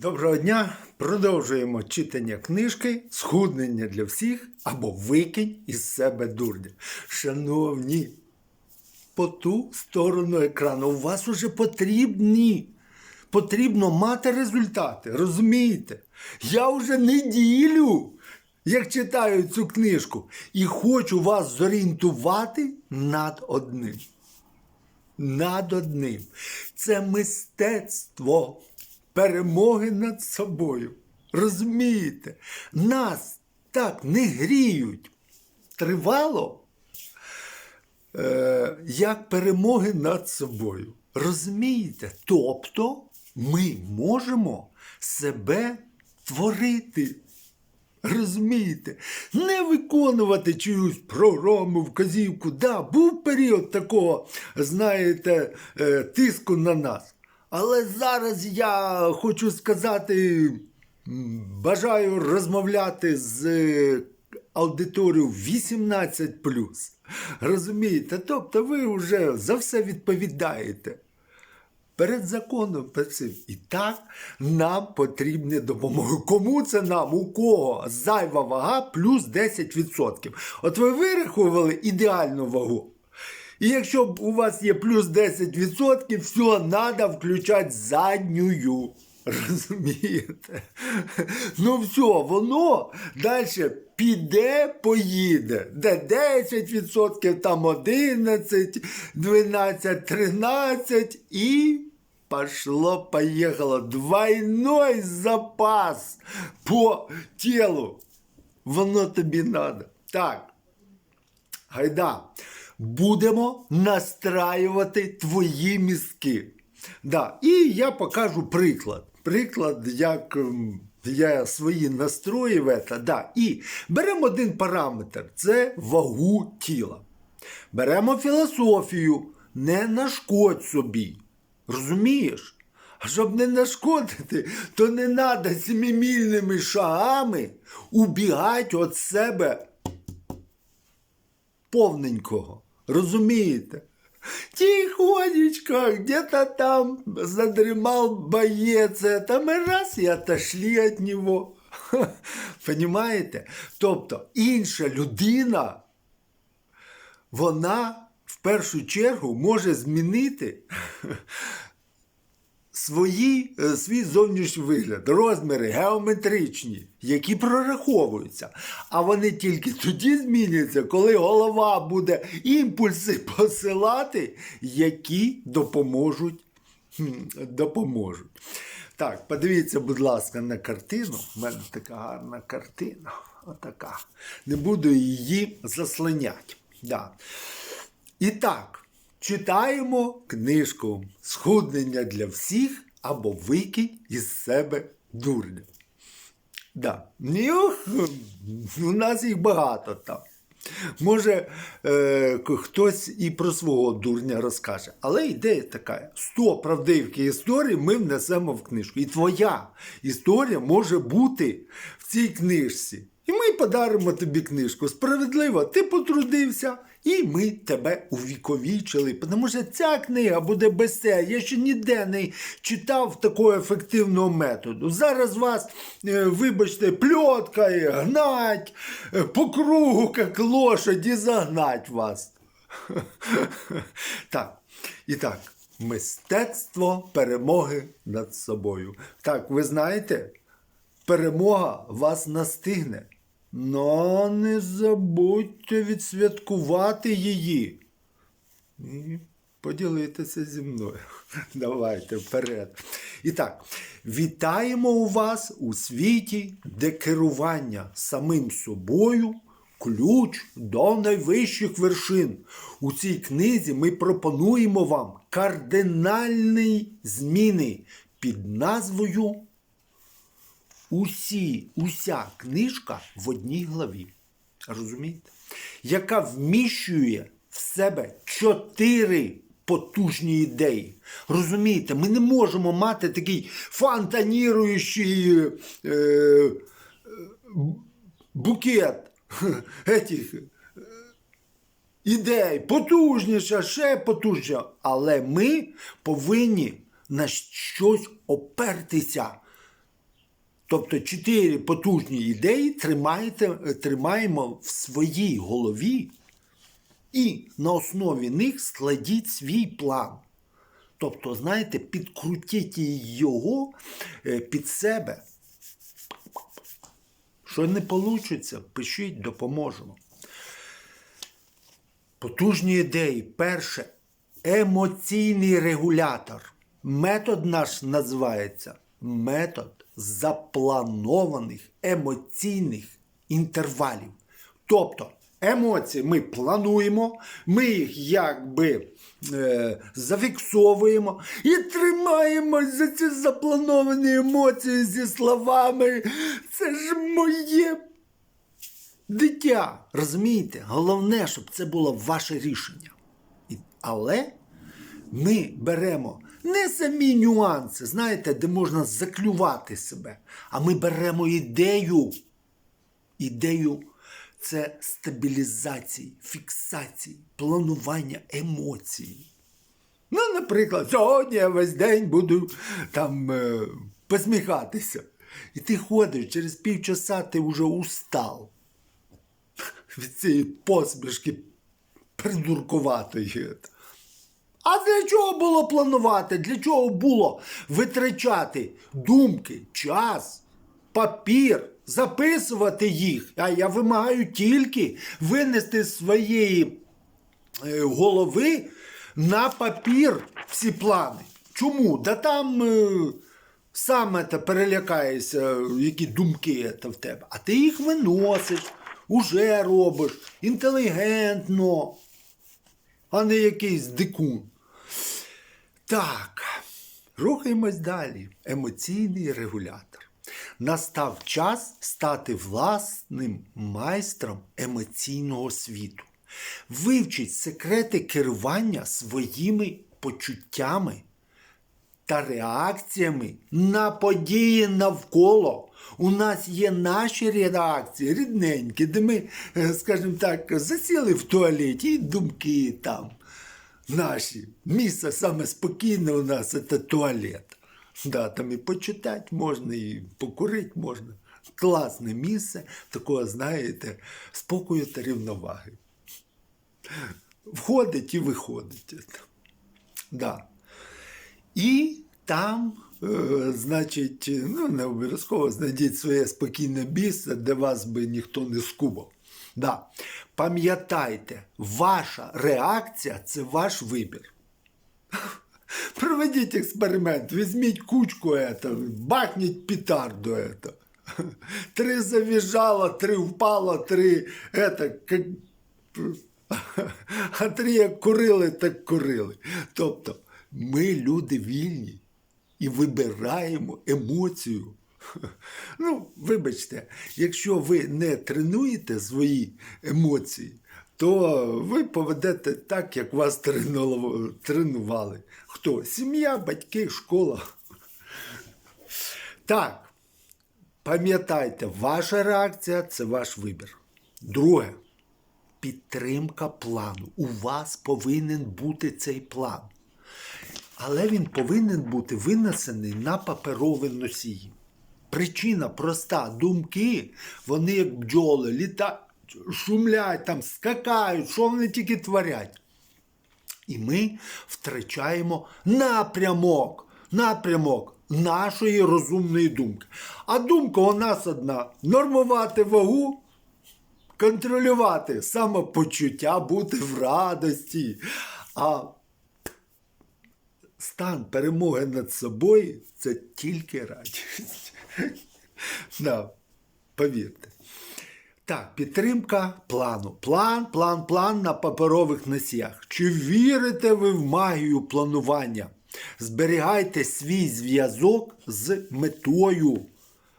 Доброго дня! Продовжуємо читання книжки Схуднення для всіх або Викинь із себе дурня. Шановні, по ту сторону екрану у вас уже потрібні. Потрібно мати результати, розумієте? Я вже неділю, як читаю цю книжку, і хочу вас зорієнтувати над одним над одним. Це мистецтво перемоги над собою. Розумієте? Нас так не гріють тривало, е, як перемоги над собою. Розумієте? Тобто ми можемо себе творити. Розумієте, не виконувати чиюсь програму, вказівку. Да, був період такого, знаєте, е, тиску на нас. Але зараз я хочу сказати, бажаю розмовляти з е, аудиторією 18. Розумієте? Тобто ви вже за все відповідаєте. Перед законом перед. І так нам потрібна допомога. Кому це нам? У кого? Зайва вага плюс 10%. От ви вирахували ідеальну вагу. І якщо у вас є плюс 10%, все, треба включати заднюю. Розумієте? Ну все, воно далі піде, поїде. Де 10%, там 11, 12, 13 і пошло, поїхало. Двойной запас по тілу. Воно тобі треба. Так. Гайда, будемо настраювати твої мізки. Да. І я покажу приклад. Приклад, як ем, я свої настрої в це. Да. І беремо один параметр це вагу тіла. Беремо філософію, не нашкодь собі. Розумієш? А щоб не нашкодити, то не треба семимільними шагами убігати від себе повненького. Розумієте? Тихонечко, где-то там задремал боец, та ми раз и отошли от него. Понимаєте? Тобто інша людина, вона в першу чергу може змінити свої, е, свій зовнішній вигляд, розміри геометричні, які прораховуються. А вони тільки тоді зміняться, коли голова буде імпульси посилати, які допоможуть. допоможуть. Так, подивіться, будь ласка, на картину. У мене така гарна картина. Отака. Не буду її заслоняти. Да. І так, читаємо книжку Схуднення для всіх або Викинь із себе дурня. Да. Нюх, у нас їх багато там. Може, е, хтось і про свого дурня розкаже. Але ідея така: 100 правдивих історій ми внесемо в книжку. І твоя історія може бути в цій книжці. І ми подаримо тобі книжку. Справедливо, ти потрудився, і ми тебе увіковічили. Тому що ця книга буде без це. Я ще ніде не читав такого ефективного методу. Зараз вас, е, вибачте, пльоткає, гнать, е, по кругу, як лошаді, загнать вас. Так, і так, мистецтво перемоги над собою. Так, ви знаєте, перемога вас настигне. Но не забудьте відсвяткувати її. І поділитися зі мною. Давайте вперед. І так, вітаємо у вас у світі, де керування самим собою ключ до найвищих вершин. У цій книзі ми пропонуємо вам кардинальні зміни під назвою усі, уся книжка в одній главі. Розумієте? Яка вміщує в себе чотири потужні ідеї. Розумієте, ми не можемо мати такий фонтаніруючий е, е, букет етих е, ідей, потужніше, ще потужніше. Але ми повинні на щось опертися Тобто чотири потужні ідеї тримаєте, тримаємо в своїй голові і на основі них складіть свій план. Тобто, знаєте, підкрутіть його е, під себе. Що не вийде, пишіть, допоможемо. Потужні ідеї. Перше емоційний регулятор. Метод наш називається метод запланованих емоційних інтервалів. Тобто емоції ми плануємо, ми їх якби е, зафіксовуємо і тримаємось за ці заплановані емоції зі словами. Це ж моє дитя. Розумієте? Головне, щоб це було ваше рішення. Але ми беремо не самі нюанси, знаєте, де можна заклювати себе, а ми беремо ідею. Ідею це стабілізації, фіксації, планування емоцій. Ну, наприклад, сьогодні я весь день буду там е, посміхатися. І ти ходиш, через півчаса ти вже устав від цієї посмішки придуркуватої. А для чого було планувати? Для чого було витрачати думки, час, папір, записувати їх? А я вимагаю тільки винести з своєї е, голови на папір всі плани. Чому? Да там е, саме перелякаєшся, які думки в тебе. А ти їх виносиш, уже робиш інтелігентно, а не якийсь дикун. Так, рухаємось далі. Емоційний регулятор. Настав час стати власним майстром емоційного світу. Вивчіть секрети керування своїми почуттями та реакціями на події навколо. У нас є наші реакції, рідненькі, де ми, е, скажімо так, засіли в туалеті і думки там наші. Місце саме спокійне у нас це туалет. Да, там і почитати можна, і покурити можна. Класне місце, такого, знаєте, спокою та рівноваги. Входить і виходить. Да. І там, е, значить, ну не обов'язково знайдіть своє спокійне місце, де вас би ніхто не скубав. Да. Пам'ятайте, ваша реакція це ваш вибір. Проведіть експеримент, візьміть кучку, это, бахніть петарду. Это. Три завіжало, три впало, три это, как... а три як курили, так курили. Тобто ми люди вільні і вибираємо емоцію. Ну, вибачте, якщо ви не тренуєте свої емоції, то ви поведете так, як вас тренували. Хто? Сім'я, батьки, школа. Так, пам'ятайте, ваша реакція це ваш вибір. Друге, підтримка плану. У вас повинен бути цей план. Але він повинен бути винесений на паперовий носій. Причина проста. Думки, вони як бджоли, літають, шумлять, там, скакають, що вони тільки творять. І ми втрачаємо напрямок, напрямок нашої розумної думки. А думка у нас одна: нормувати вагу, контролювати самопочуття, бути в радості. А стан перемоги над собою це тільки радість. Да, повірте. Так, підтримка плану. План, план, план на паперових носіях. Чи вірите ви в магію планування? Зберігайте свій зв'язок з метою,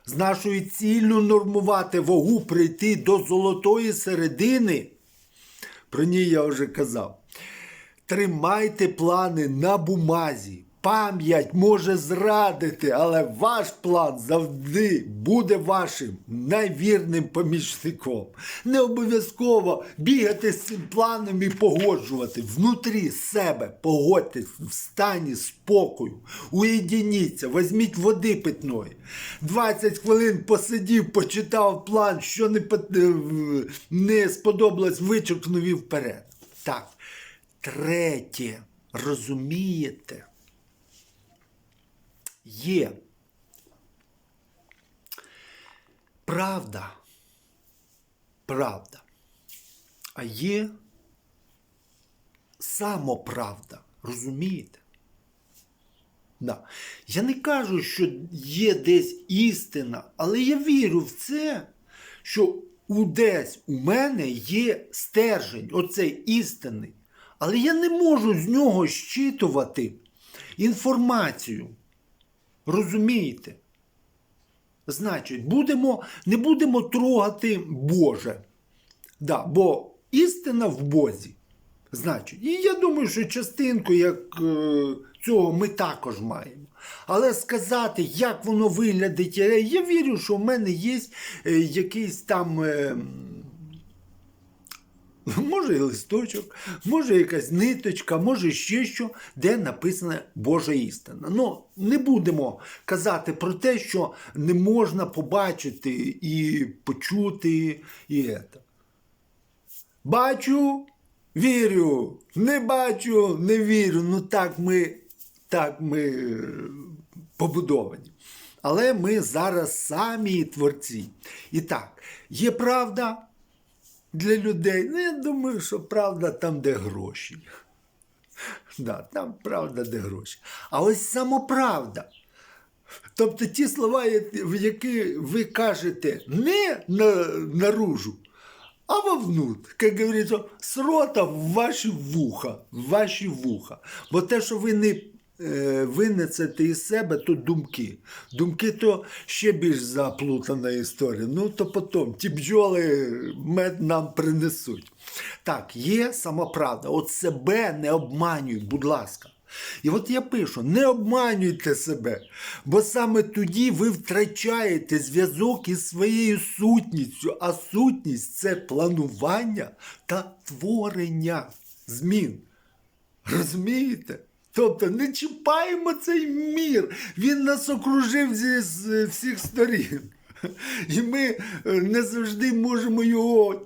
з нашою ціллю нормувати вагу, прийти до золотої середини. Про ній я вже казав. Тримайте плани на бумазі, Пам'ять може зрадити, але ваш план завжди буде вашим найвірним помічником. Не обов'язково бігати з цим планом і погоджувати. Внутрі себе погодьтесь в стані спокою, уєдініться, візьміть води питної. 20 хвилин посидів, почитав план, що не, е, не сподобалось, вичеркнув і вперед. Так. Третє. Розумієте? Є правда. Правда. А є самоправда. Розумієте? Да. Я не кажу, що є десь істина, але я вірю в це, що у десь у мене є стержень, оцей істинний. Але я не можу з нього щитувати інформацію. Розумієте? Значить, будемо, не будемо трогати Боже. Да, бо істина в Бозі. Значить, і я думаю, що частинку як е, цього ми також маємо. Але сказати, як воно виглядить, я, вірю, що в мене є е, якийсь там. Е, Може і листочок, може якась ниточка, може ще що, де написана Божа істина. Ну, не будемо казати про те, що не можна побачити і почути, і це. Бачу, вірю, не бачу, не вірю. Ну так ми, так ми е, побудовані. Але ми зараз самі творці. І так, є правда для людей. Ну, я думаю, що правда там, де гроші. Да, там правда, де гроші. А ось самоправда. Тобто ті слова, в які ви кажете не на, наружу, а вовнутрь. Як говориться, з рота в ваші вуха, в ваші вуха. Бо те, що ви не винесете із себе, то думки. Думки то ще більш заплутана історія. Ну, то потім ті бджоли мед нам принесуть. Так, є самоправда. От себе не обманюй, будь ласка. І от я пишу: не обманюйте себе, бо саме тоді ви втрачаєте зв'язок із своєю сутністю, а сутність це планування та творення змін. Розумієте? Тобто не чіпаємо цей мір. Він нас окружив зі з всіх сторін. І ми е, не завжди можемо його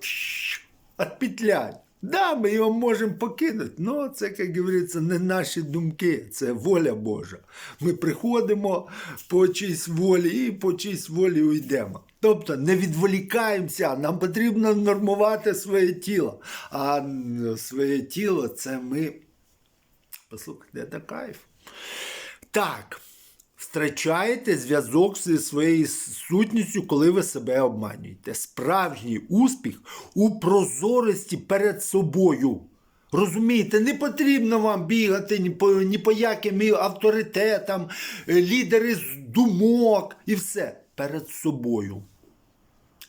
відпетлять. Да, ми його можемо покинути, але це, як говориться, не наші думки, це воля Божа. Ми приходимо по чийсь волі і по чийсь волі уйдемо. Тобто не відволікаємося, нам потрібно нормувати своє тіло. А своє тіло це ми. Послухайте, це кайф. Так, втрачаєте зв'язок зі своєю сутністю, коли ви себе обманюєте. Справжній успіх у прозорості перед собою. Розумієте, не потрібно вам бігати ні по, ні по яким авторитетам, е, лідери з думок і все перед собою.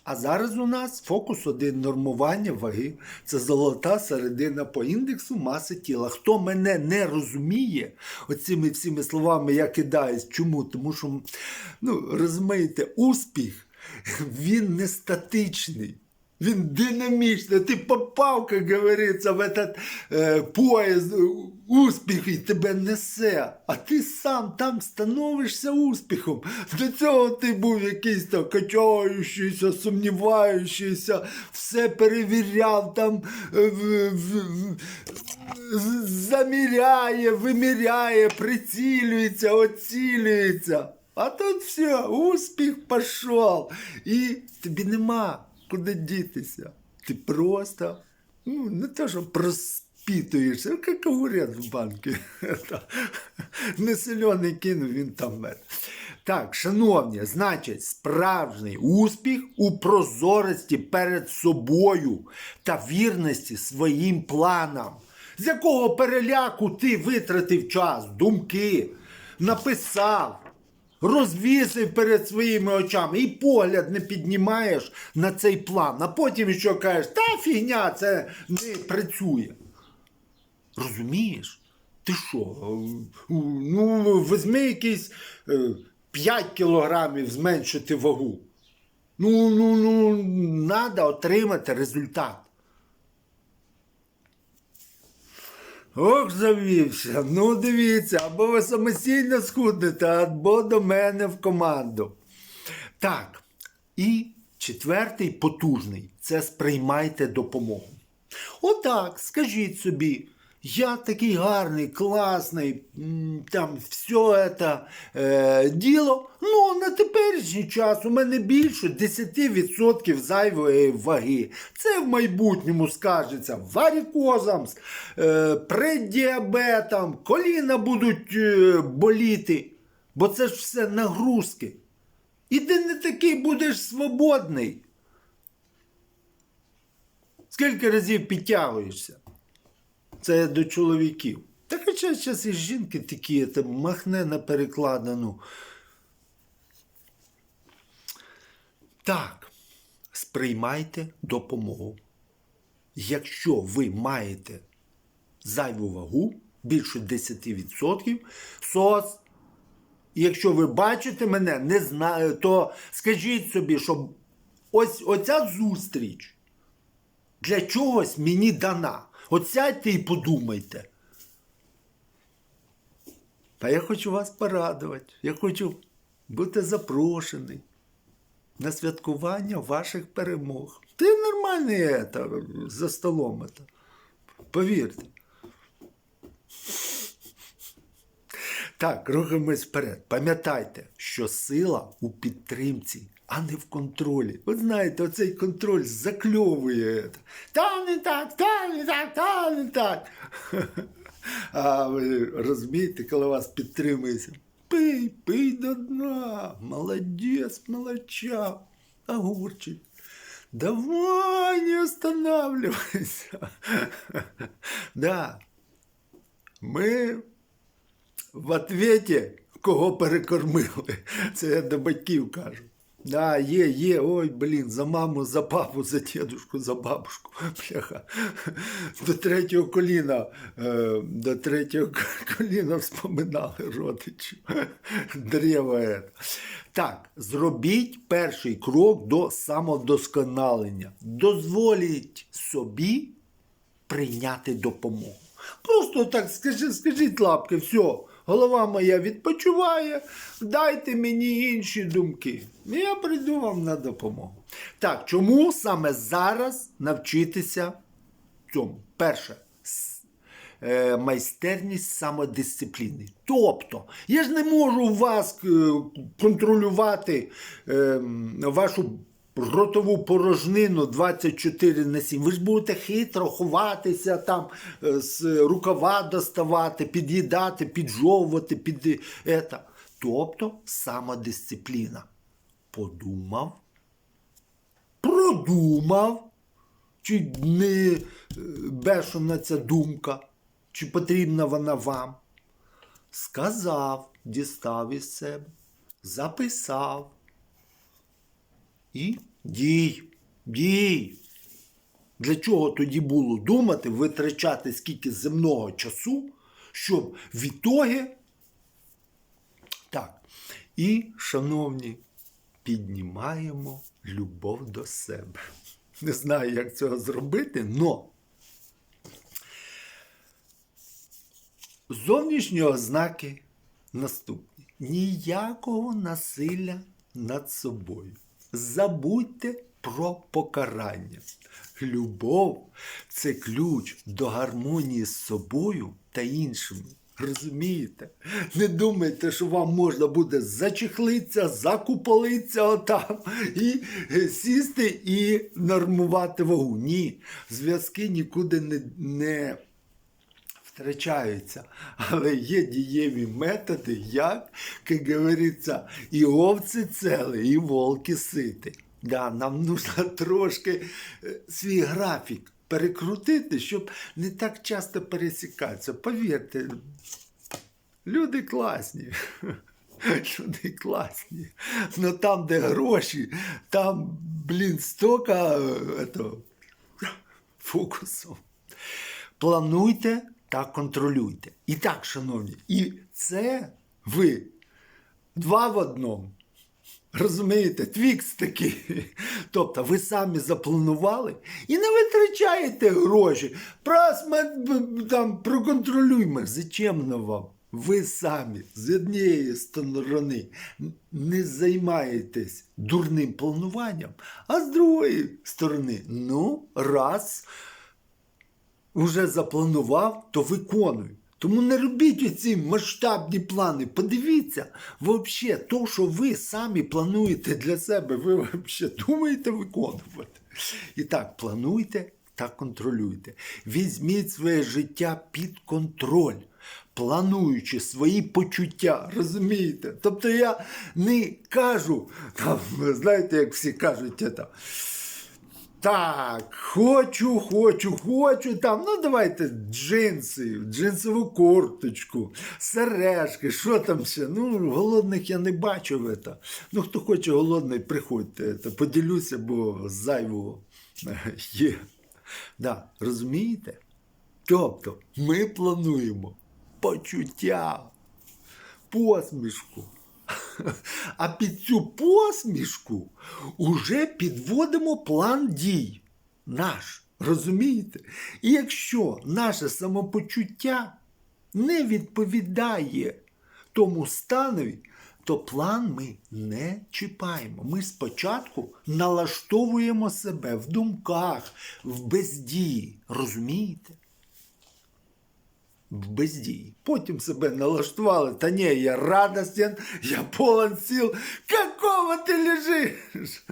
А зараз у нас фокус один нормування ваги. Це золота середина по індексу маси тіла. Хто мене не розуміє, оцими всіми словами я кидаюсь. Чому? Тому що, ну, розумієте, успіх він не статичний. Він динамічний. Ти попав, як говориться, в этот е, поїзд е, успіх і тебе несе. А ти сам там становишся успіхом. До цього ти був якийсь там качаючийся, сумніваючийся, все перевіряв, там е, в- в- заміряє, виміряє, прицілюється, оцілюється. А тут все, успіх пішов. І тобі нема куди дітися. Ти просто, ну, не те, що проспітуєшся, як говорять в банку. Не сильоний кинув, він там мер. Так, шановні, значить, справжній успіх у прозорості перед собою та вірності своїм планам. З якого переляку ти витратив час, думки, написав, розвісив перед своїми очами і погляд не піднімаєш на цей план, а потім що кажеш, та фігня, це не працює. Розумієш? Ти що? Ну, візьми якийсь е, 5 кілограмів зменшити вагу. Ну, ну, ну, треба отримати результат. Ох, завівся. Ну, дивіться, або ви самостійно схуднете, або до мене в команду. Так. І четвертий потужний це сприймайте допомогу. Отак, скажіть собі, я такий гарний, класний, там все це е, діло. Ну, на теперішній час у мене більше 10% зайвої ваги. Це в майбутньому скажеться варікозом, е, преддіабетом, коліна будуть е, боліти, бо це ж все нагрузки. І ти не такий будеш свободний. Скільки разів підтягуєшся? Це до чоловіків. Так а зараз і жінки такі, це махне на перекладину. Так, сприймайте допомогу. Якщо ви маєте зайву вагу більше 10%, СОС і якщо ви бачите мене, не знаю, то скажіть собі, що ось оця зустріч для чогось мені дана. От сядьте і подумайте. А я хочу вас порадувати. Я хочу бути запрошений на святкування ваших перемог. Ти нормальний это, за столом. Это. Повірте. Так, рухаємось вперед. Пам'ятайте, що сила у підтримці, а не в контролі. От знаєте, оцей контроль закльовує. Та не так, та не так, та не так. А ви розумієте, коли вас підтримується. Пий, пий до дна. Молодець, молодча. Огурчик. Давай, не останавливайся. Да. Ми в ответе кого перекормили. Це я до батьків кажу. Да, є, є, ой, блін, за маму, за папу, за дідушку, за бабушку. Бляха. До третього коліна, е, до третього коліна вспоминали родичів. Древо. це. Так, зробіть перший крок до самодосконалення. Дозволіть собі прийняти допомогу. Просто так скажіть, скажіть лапки, все, голова моя відпочиває, дайте мені інші думки. Я прийду вам на допомогу. Так, чому саме зараз навчитися цьому? Перше, е, майстерність самодисципліни. Тобто, я ж не можу вас е, контролювати е, вашу ротову порожнину 24 на 7. Ви ж будете хитро ховатися, там е, з рукава доставати, під'їдати, піджовувати, під ета. Тобто самодисципліна. Подумав, продумав, чи не е, бешена ця думка, чи потрібна вона вам. Сказав, дістав із себе, записав. І дій, дій. Для чого тоді було думати, витрачати скільки земного часу, щоб в ітогі. Так. І, шановні, піднімаємо любов до себе. Не знаю, як цього зробити, но зовнішні ознаки наступні. Ніякого насилля над собою. Забудьте про покарання. Любов це ключ до гармонії з собою та іншими. Розумієте? Не думайте, що вам можна буде зачехлитися, закуполитися отам і сісти і нормувати вагу. Ні, зв'язки нікуди не, не втрачаються. Але є дієві методи, як, як говориться, і овці цели, і волки сити. Да, нам нужно трошки е, свій графік перекрутити, щоб не так часто пересікатися. Повірте, люди класні. Люди класні. Но там, де гроші, там, блін, стока е, фокусу. Плануйте та контролюйте. І так, шановні, і це ви два в одному. Розумієте, твікс такий. Тобто ви самі запланували і не витрачаєте гроші. Просма там проконтролюймо. Зачемно вам? Ви самі з однієї сторони не займаєтесь дурним плануванням, а з другої сторони, ну, раз вже запланував, то виконуй. Тому не робіть оці масштабні плани. Подивіться, взагалі, то, що ви самі плануєте для себе, ви взагалі думаєте виконувати. І так, плануйте та контролюйте. Візьміть своє життя під контроль, плануючи свої почуття. Розумієте? Тобто я не кажу, там, знаєте, як всі кажуть, це, так, хочу, хочу, хочу там. Ну, давайте джинси, джинсову курточку, сережки, що там ще. Ну, голодних я не бачу. Это. Ну, хто хоче голодний, приходьте. Это, поділюся, бо зайвого є. Да, розумієте? Тобто, ми плануємо почуття, посмішку. А під цю посмішку уже підводимо план дій наш. Розумієте? І якщо наше самопочуття не відповідає тому станові, то план ми не чіпаємо. Ми спочатку налаштовуємо себе в думках, в бездії. Розумієте? В бездії. Потім себе налаштували. Та ні, я радостен, я полон сил. Какого ти лежиш?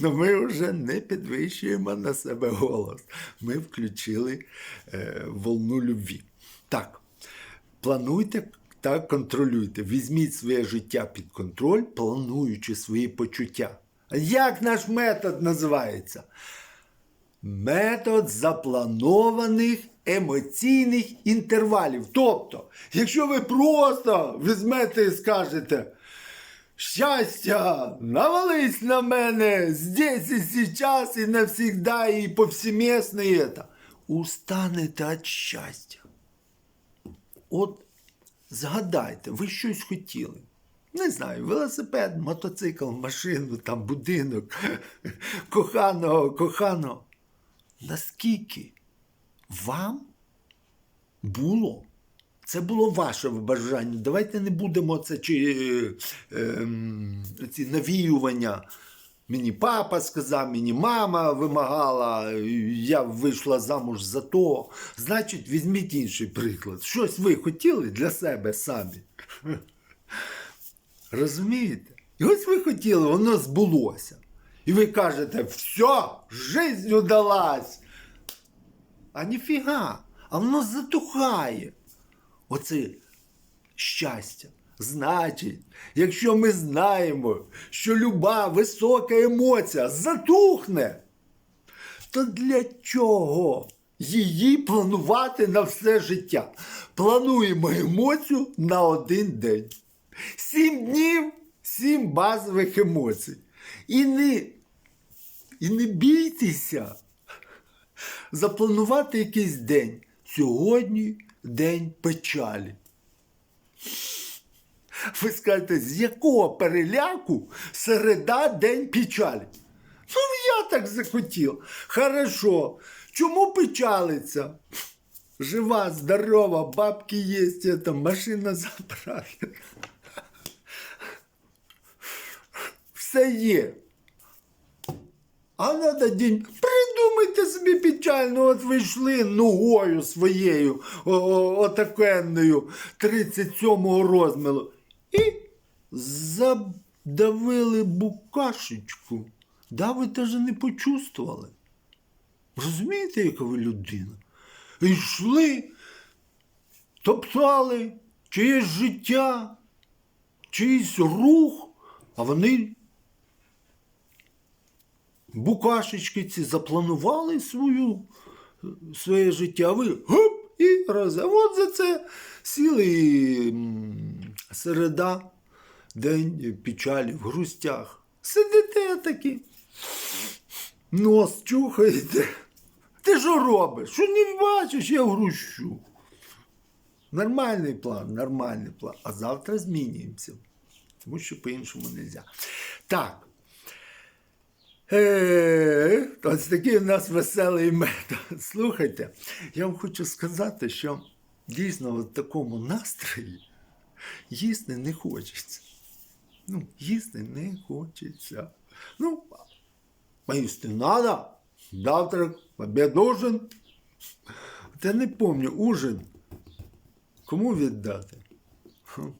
Ну ми вже не підвищуємо на себе голос. Ми включили е, волну любві. Так, плануйте та контролюйте. Візьміть своє життя під контроль, плануючи свої почуття. Як наш метод називається? Метод запланованих емоційних інтервалів. Тобто, якщо ви просто візьмете і скажете, щастя, навались на мене здесь і сейчас, і навсегда, і повсеместно і это, устанете від щастя. От згадайте, ви щось хотіли. Не знаю, велосипед, мотоцикл, машину, там будинок, коханого, коханого. Наскільки вам було? Це було ваше бажання. Давайте не будемо це чи е, е, ці навіювання. Мені папа сказав, мені мама вимагала, я вийшла замуж за то. Значить, візьміть інший приклад. Щось ви хотіли для себе самі. Розумієте? І ось ви хотіли, воно збулося. І ви кажете, все, жизнь удалась. А ніфіга, а воно затухає. Оце щастя. Значить, якщо ми знаємо, що люба висока емоція затухне, то для чого її планувати на все життя? Плануємо емоцію на один день. Сім днів, сім базових емоцій. І не, і не бійтеся запланувати якийсь день. Сьогодні день печалі. Ви скажете, з якого переляку середа день печалі? Ну, я так захотів. Хорошо. Чому печалиться? Жива, здорова, бабки є, это, машина заправлена. Все є. А надо день. Придумайте собі печально, от ви йшли ногою своєю отакенною 37-го розміру. І задавили букашечку. Да, ви теж не почувствували. Розумієте, яка ви людина? Йшли, топтали чиєсь життя, чийсь рух, а вони букашечки ці запланували свою, своє життя, а ви гоп і раз. А от за це сіли м, середа, день печалі в грустях. Сидите такі, нос чухаєте. Ти що робиш? Що не бачиш, я грущу. Нормальний план, нормальний план. А завтра змінюємося. Тому що по-іншому не можна. Так. Е, Ось такий у нас веселий метод. Слухайте, я вам хочу сказати, що дійсно в такому настрої їсти не хочеться. Ну, їсти не хочеться. Ну, а їсти треба. Завтрак, обід, ужин. Я не пам'ятаю, ужин. Кому віддати?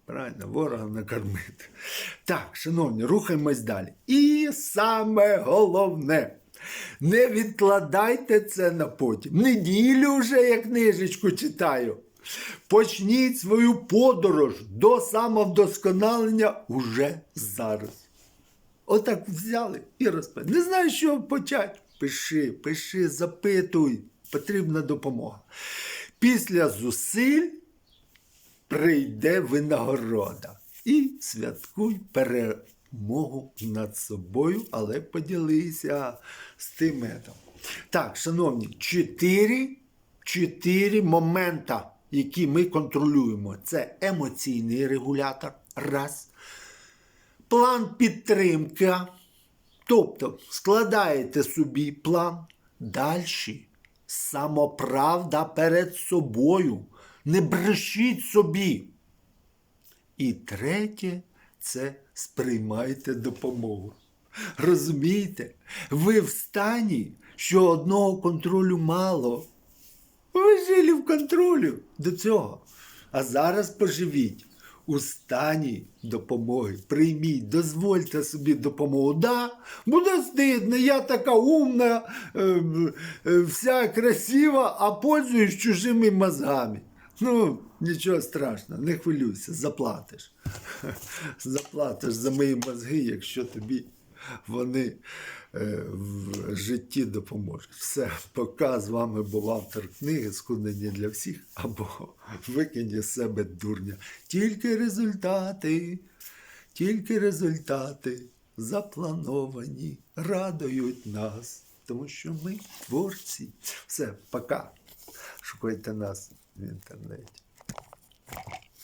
Правильно, ворога накормити. Так, шановні, рухаємось далі. І саме головне. Не відкладайте це на потім. Неділю вже я книжечку читаю. Почніть свою подорож до самовдосконалення уже зараз. Отак взяли і розповіли. Не знаю, чого почати. Пиши, пиши, запитуй. Потрібна допомога. Після зусиль прийде винагорода. І святкуй перемогу над собою, але поділися з тим метом. Так, шановні, чотири, чотири момента, які ми контролюємо. Це емоційний регулятор. Раз. План підтримки. Тобто складаєте собі план. Далі самоправда перед собою. Не брешіть собі. І третє це сприймайте допомогу. Розумієте, ви в стані, що одного контролю мало. Ви жили в контролю до цього. А зараз поживіть у стані допомоги. Прийміть, дозвольте собі допомогу. Да, буде стидно, я така умна, е, е, вся красива, а пользуюсь чужими мозгами. Ну, нічого страшного, не хвилюйся, заплатиш. Заплатиш за мої мозги, якщо тобі вони е, в житті допоможуть. Все, пока з вами був автор книги Схуднення для всіх або викинь з себе дурня. Тільки результати, тільки результати заплановані, радують нас, тому що ми творці. Все, пока. Шукайте нас в інтернеті.